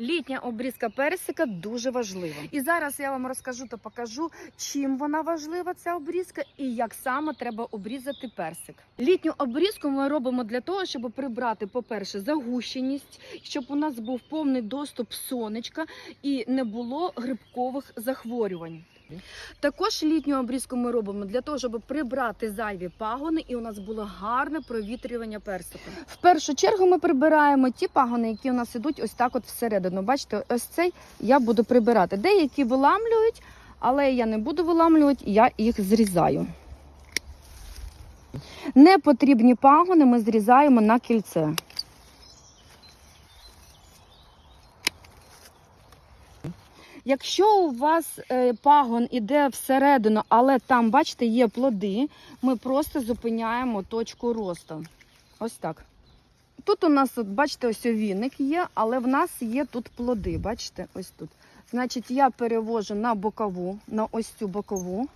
Літня обрізка персика дуже важлива. І зараз я вам розкажу та покажу, чим вона важлива, ця обрізка, і як саме треба обрізати персик. Літню обрізку ми робимо для того, щоб прибрати, по-перше, загущеність, щоб у нас був повний доступ сонечка і не було грибкових захворювань. Також літню обрізку ми робимо для того, щоб прибрати зайві пагони, і у нас було гарне провітрювання персика. В першу чергу ми прибираємо ті пагони, які у нас ідуть ось так, от всередину. Бачите, ось цей я буду прибирати. Деякі виламлюють, але я не буду виламлювати, я їх зрізаю. Непотрібні пагони ми зрізаємо на кільце. Якщо у вас е, пагон іде всередину, але там, бачите, є плоди, ми просто зупиняємо точку росту. Ось так. Тут у нас, от, бачите, ось віник є, але в нас є тут плоди. Бачите, ось тут. Значить, я перевожу на бокову, на ось цю бокову.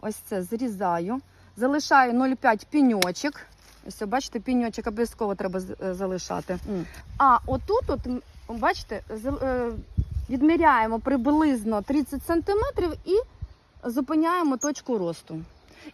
Ось це зрізаю. Залишаю 0,5 піньочок. Ось, бачите, піньочок обов'язково треба е, залишати. А отут, от, бачите, е, відміряємо приблизно 30 сантиметрів і зупиняємо точку росту.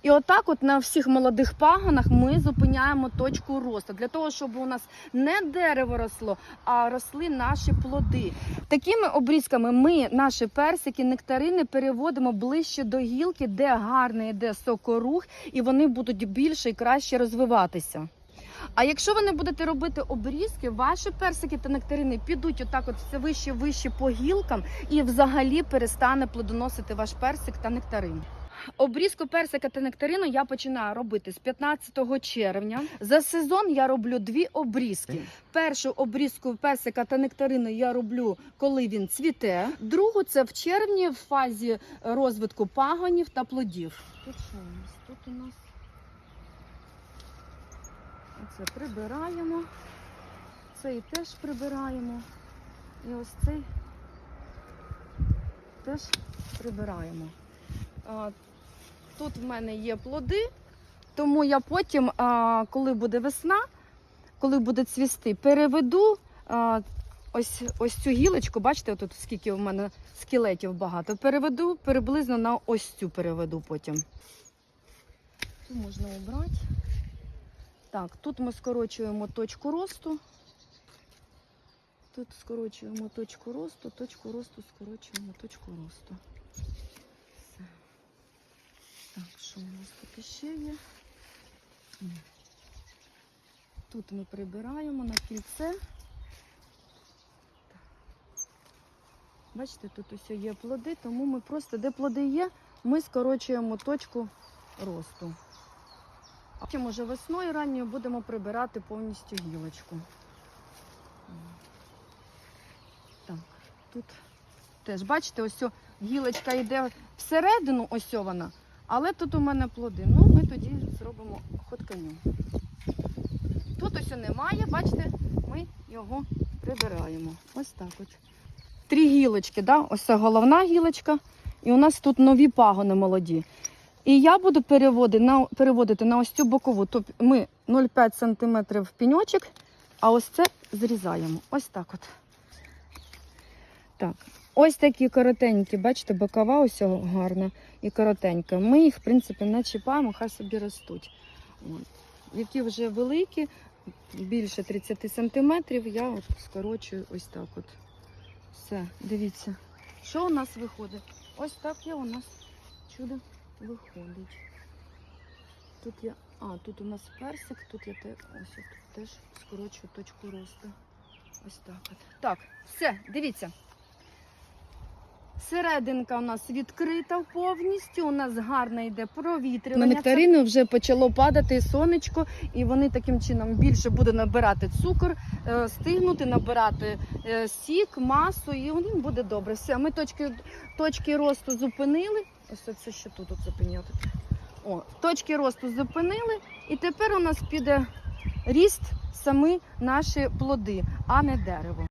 І отак, от на всіх молодих пагонах, ми зупиняємо точку росту для того, щоб у нас не дерево росло, а росли наші плоди. Такими обрізками ми наші персики, нектарини переводимо ближче до гілки, де гарний йде сокорух, і вони будуть більше і краще розвиватися. А якщо ви не будете робити обрізки, ваші персики та нектарини підуть отак, от все вище, вище по гілкам, і взагалі перестане плодоносити ваш персик та нектарин. Обрізку персика та нектарину я починаю робити з 15 червня. За сезон я роблю дві обрізки. Першу обрізку персика та нектарину я роблю, коли він цвіте. Другу це в червні в фазі розвитку пагонів та плодів. Тут що у нас? Тут у нас Оце прибираємо. Цей теж прибираємо. І ось цей теж прибираємо. А, Тут в мене є плоди, тому я потім, а, коли буде весна, коли буде цвісти, переведу а, ось, ось цю гілочку, бачите, тут скільки в мене скелетів багато. Переведу приблизно на ось цю переведу потім. Цю можна обрати. Так, тут ми скорочуємо точку росту. Тут скорочуємо точку росту, точку росту скорочуємо точку росту. Все. Так, що у нас тут ще є? Тут ми прибираємо на кільце. Бачите, тут ось є плоди, тому ми просто, де плоди є, ми скорочуємо точку росту. Потім уже весною ранньою будемо прибирати повністю гілочку. Так, тут теж, бачите, ось гілочка йде всередину, ось але тут у мене плоди. Ну, ми тоді зробимо хотканю. Тут ось немає, бачите, ми його прибираємо. Ось так от. Три гілочки, да? ось це головна гілочка, і у нас тут нові пагони молоді. І я буду переводити на, переводити на ось цю бокову. Тобто ми 0,5 см піньочок, а ось це зрізаємо. Ось так от. Так. Ось такі коротенькі, бачите, бокова ось гарна і коротенька. Ми їх, в принципі, не чіпаємо, хай собі ростуть. От. Які вже великі, більше 30 см, я от скорочую ось так от. Все, дивіться. Що у нас виходить? Ось так є у нас чудо виходить. Тут я. А, тут у нас персик, тут я те, ось тут теж скорочую точку росту. Ось так от. Так, все, дивіться. Серединка у нас відкрита повністю. У нас гарно йде провітрювання. На нектарини вже почало падати сонечко, і вони таким чином більше буде набирати цукор, е, стигнути, набирати е, сік, масу, і у буде добре. Все, ми точки, точки росту зупинили. Ось це ще тут оце пеньотик. О, точки росту зупинили, і тепер у нас піде ріст самі наші плоди, а не дерево.